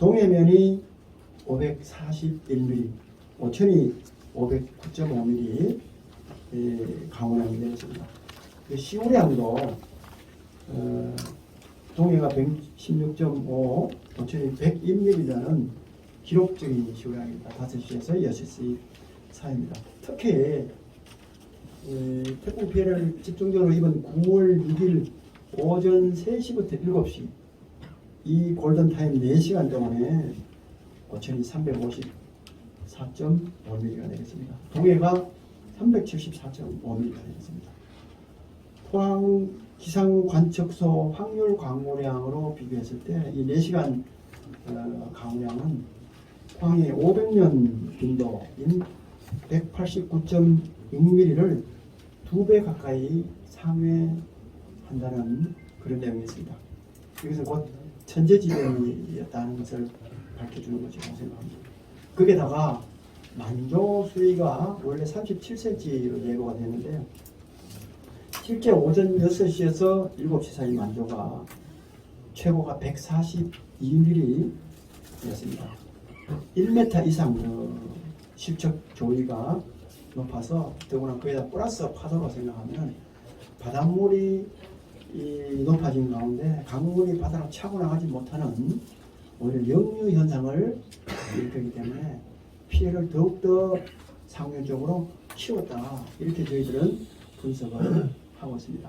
동해면이 541mm, 오천이 509.5mm 예, 강원항이 되었습니다. 그 시우량도 어, 동해가 116.5, 오천이 101mm라는 기록적인 시우량입니다. 5시에서 6시 사이입니다. 특히 예, 태풍 피해를 집중적으로 입은 9월 6일 오전 3시부터 7시 이 골든타임 4시간 동안에 오천이 354.5mm가 되겠습니다. 동해가 374.5mm가 되겠습니다. 포항 기상관측소 확률 강우량으로 비교했을 때 이 4시간 어, 강우량은 포항의 500년 빈도인 189.6mm를 두배 가까이 상회한다는 그런 내용이 있습니다. 여기서 곧 천재지변이었다는 것을 밝혀주는 것이라고 생각합니다. 거기에다가 만조 수위가 원래 37cm로 예고가 되는데요. 실제 오전 6시에서 7시 사이 만조가 최고가 142mm였습니다. 1m 이상 그 실적 조위가 높아서 더구나 거기다 플러스 파도로 생각하면 바닷물이 이 높아진 가운데 강물이 바다로 차고 나가지 못하는 오히려 역류 현상을 일으키기 때문에 피해를 더욱더 상대적으로 키웠다 이렇게 저희들은 분석을 하고 있습니다.